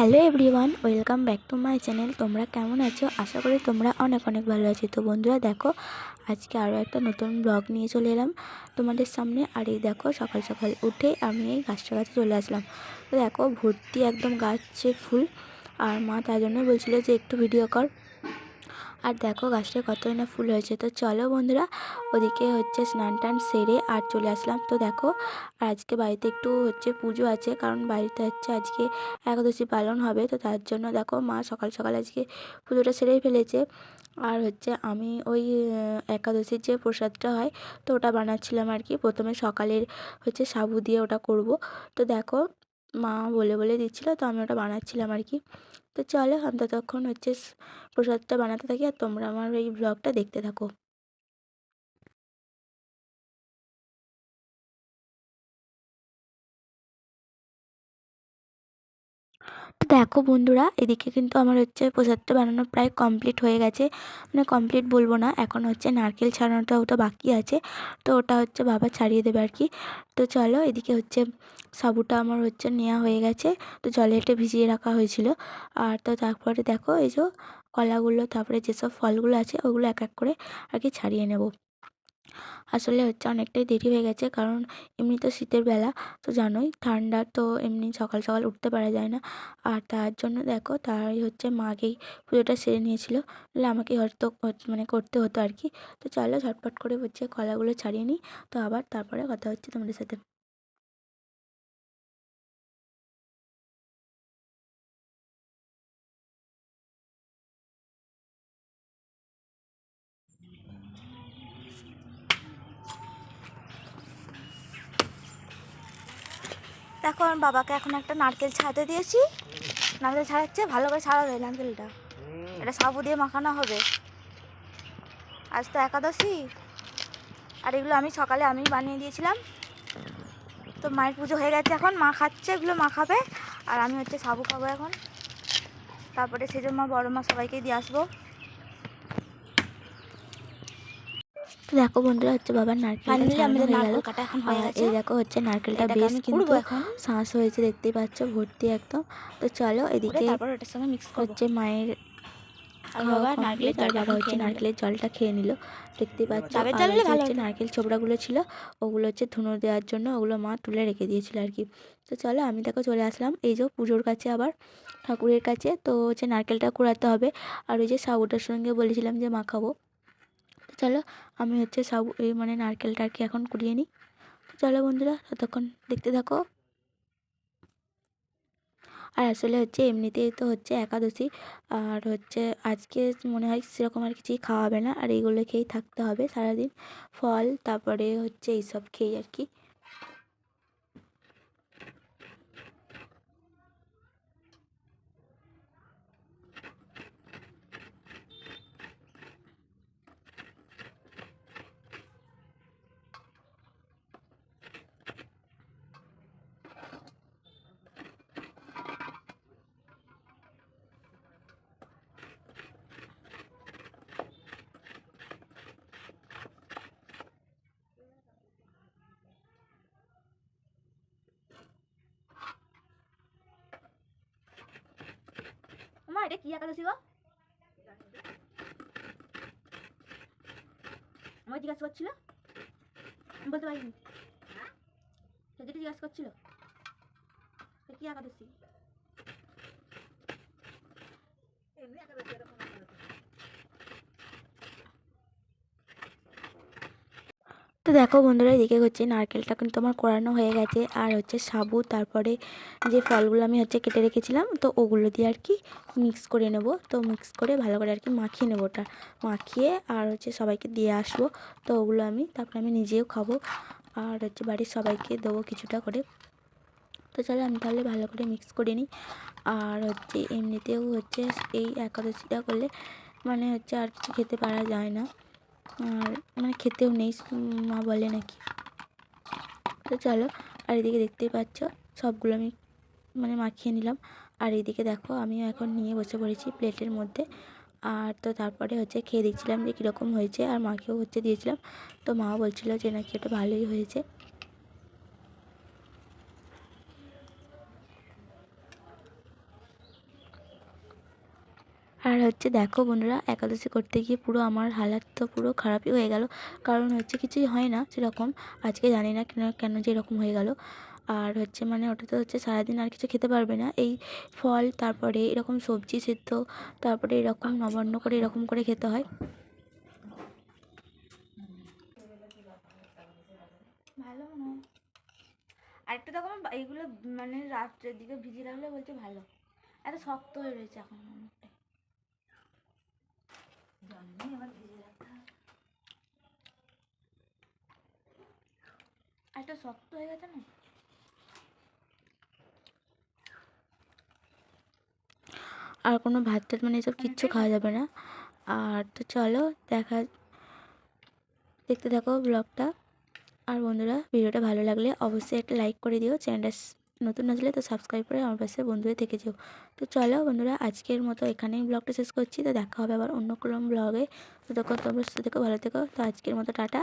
Hello everyone welcome back to my channel তোমরা কেমন আছো? আশা করি তোমরা অনেক অনেক ভালো আছো। তো বন্ধুরা, দেখো, আজকে আরও একটা নতুন ব্লগ নিয়ে চলে এলাম। তোমাদের সামনে, আর এই দেখো, সকাল সকাল উঠে আমি এই গাছটা কাছে চলে আসলাম। তো দেখো, ভর্তি একদম গাছে ফুল। আর মা তার জন্য বলছিল যে, একটু ভিডিও কর। আর দেখো গাছটা কতই না ফুল হয়েছে। তো চলো বন্ধুরা, ওদিকে হচ্ছে স্নান টান সেরে আর চলে আসলাম। তো দেখো আর আজকে বাড়িতে একটু হচ্ছে পুজো আছে, কারণ বাড়িতে হচ্ছে আজকে একাদশী পালন হবে। তো তার জন্য দেখো, মা সকাল সকাল আজকে পুজোটা সেরেই ফেলেছে। আর হচ্ছে আমি ওই একাদশীর যে প্রসাদটা হয়, তো ওটা বানাচ্ছিলাম আর কি। প্রথমে সকালের হচ্ছে সাবু দিয়ে ওটা করব। তো দেখো, মা বলে বলে দিচ্ছিল, তো আমি ওটা বানাচ্ছিলাম আর কি। তো চলো আমি ততক্ষণ হচ্ছে প্রসাদটা বানাতে থাকি। আর তোমরা আমার এই ব্লগটা দেখতে থাকো। দেখো বন্ধুরা, এদিকে কিন্তু আমার হচ্ছে প্রসাদটা বানানো প্রায় কমপ্লিট হয়ে গেছে। মানে কমপ্লিট বলব না, এখন হচ্ছে নারকেল ছাড়ানোটাও তো বাকি আছে, তো ওটা হচ্ছে বাবা ছাড়িয়ে দেবে আর কি তো চলো এদিকে হচ্ছে সাবুটা আমার হচ্ছে নেওয়া হয়ে গেছে, তো জলে এটা ভিজিয়ে রাখা হয়েছিল। আর তো তারপরে দেখো এই যে কলাগুলো, তারপরে যেসব ফলগুলো আছে ওগুলো এক এক করে আর কি ছাড়িয়ে নেব। আসলে হচ্ছে অনেকটাই দেরি হয়ে গেছে, কারণ এমনি তো শীতের বেলা, তো জানোই ঠান্ডা তো এমনি সকাল সকাল উঠতে পারা যায় না। আর তার জন্য দেখো তাই হচ্ছে মাকেই পুজোটা সেরে নিয়েছিল, বলে আমাকে হয়তো মানে করতে হতো আর কি। তো চলো ঝটপট করে হচ্ছে কলাগুলো ছাড়িয়ে নিই, তো আবার তারপরে কথা হচ্ছে তোমাদের সাথে। দেখো বাবাকে এখন একটা নারকেল ছাড়াতে দিয়েছি। নারকেল ছাড়াচ্ছে, ভালো করে ছাড়াবে নারকেলটা। এটা সাবু দিয়ে মাখানো হবে। আজ তো একাদশী, আর এগুলো আমি সকালে আমি বানিয়ে দিয়েছিলাম। তো মায়ের পুজো হয়ে গেছে এখন, মা খাচ্ছে, এগুলো মা খাবে, আর আমি হচ্ছে সাবু খাব এখন। তারপরে সেজন্য মা বড় মা সবাইকে দিয়ে আসব। তো দেখো বন্ধুরা হচ্ছে বাবার নারকেল আমাদের নারকেল কাটা এখন হয়ে গেছে। এই দেখো হচ্ছে নারকেলটা বেশ কিন্তু। শ্বাস হয়েছে দেখতেই পাচ্ছ ভর্তি একদম। তো চলো এদিকে তারপর ওটার সঙ্গে মিক্স হচ্ছে মায়ের নারকেলের বাবা হচ্ছে নিল। নারকেলের জলটা খেয়ে নিল। দেখতেই পাচ্ছ জল হচ্ছে নারকেল ছোবড়াগুলো ছিল ওগুলো হচ্ছে ধুনো দেওয়ার জন্য ওগুলো মা তুলে রেখে দিয়েছিল আর কি। তো চলো আমি দেখো চলে আসলাম এই যে পুজোর কাছে আবার ঠাকুরের কাছে। তো হচ্ছে নারকেলটা কুড়াতে হবে। আর ওই যে সাবুটার সঙ্গে বলেছিলাম যে মাখাবো তো চলো, আমি হচ্ছে সব, এই মানে নারকেল আর এখন কুড়িয়ে নিই। তো চলো বন্ধুরা, ততক্ষণ দেখতে থাকো। আর আসলে হচ্ছে এমনিতেই তো হচ্ছে একাদশী, আর হচ্ছে আজকে মনে হয় সেরকম আর কিছুই খাওয়াবে না। আর এইগুলো খেয়েই থাকতে হবে সারাদিন, ফল, তারপরে হচ্ছে এইসব খেয়েই আর কি। মা এটা কি একাদশী গো আমাকে জিজ্ঞাসা করছিল বলতে পারিনি সেদিকে জিজ্ঞাসা করছিল কি একাদশী তো দেখো বন্ধুরা, এদিকে হচ্ছে নারকেলটা কিন্তু আমার কোরানো হয়ে গেছে। আর হচ্ছে সাবু, তারপরে যে ফলগুলো আমি হচ্ছে কেটে রেখেছিলাম, তো ওগুলো দিয়ে আর কি মিক্স করে নেব। তো মিক্স করে ভালো করে আর কি মাখিয়ে নেব ওটা। মাখিয়ে আর হচ্ছে সবাইকে দিয়ে আসব। তো ওগুলো আমি, তারপরে আমি নিজেও খাব। আর হচ্ছে বাড়ির সবাইকে দেবো কিছুটা করে। তো চলো আমি তাহলে ভালো করে মিক্স করে নিই। আর হচ্ছে এমনিতেও হচ্ছে এই একাদশীটা করলে মানে হচ্ছে আর কিছু খেতে পারা যায় না। আর মানে খেতেও নেই মা বলে নাকি। তো চলো, আর এদিকে দেখতেই পাচ্ছ, সবগুলো আমি মানে মাখিয়ে নিলাম। আর এদিকে দেখো, আমিও এখন নিয়ে বসে পড়েছি প্লেটের মধ্যে। আর তো তারপরে হচ্ছে খেয়ে দেখছিলাম যে কীরকম হয়েছে, আর মাকেও হচ্ছে দিয়েছিলাম। তো মাও বলছিল যে নাকি ওটা ভালোই হয়েছে। আর হচ্ছে দেখো বন্ধুরা, একাদশী করতে গিয়ে পুরো আমার হালাত তো পুরো খারাপই হয়ে গেল। কারণ হচ্ছে কিছুই হয় না সেরকম। আজকে জানি না কেন কেন যে এরকম হয়ে গেল। আর হচ্ছে মানে ওটা তো হচ্ছে সারাদিন আর কিছু খেতে পারবে না। এই ফল, তারপরে এরকম সবজি সিদ্ধ, তারপরে এরকম নবান্ন করে এরকম করে খেতে হয়। ভালো হয় আরেকটা দেখো এইগুলো মানে রাত্রের দিকে ভিজিয়ে রাখলে বলছে ভালো। এত শক্ত হয়ে রয়েছে এখন অনেকটা জন্মেই আবার ভিজিয়ে রাখতে হয় একটা শক্ত হয়ে গেছে না? আর কোনো ভাত টাত মানে এসব কিচ্ছু খাওয়া যাবে না। আর তো চলো দেখা দেখতে থাকো ব্লগটা আর বন্ধুরা ভিডিওটা ভালো লাগলে অবশ্যই একটা লাইক করে দিও। চ্যানেলটা নতুন আসলে তো সাবস্ক্রাইব করে আমার পাশে বন্ধু হয়ে থেকে যেও। তো চলো বন্ধুরা আজকের মতো এখানেই ব্লগটা শেষ করছি। তো দেখা হবে আবার অন্য কোনো ব্লগে তো তখন তোমরা সুস্থ থেকো ভালো থেকো। তো আজকের মতো টাটা।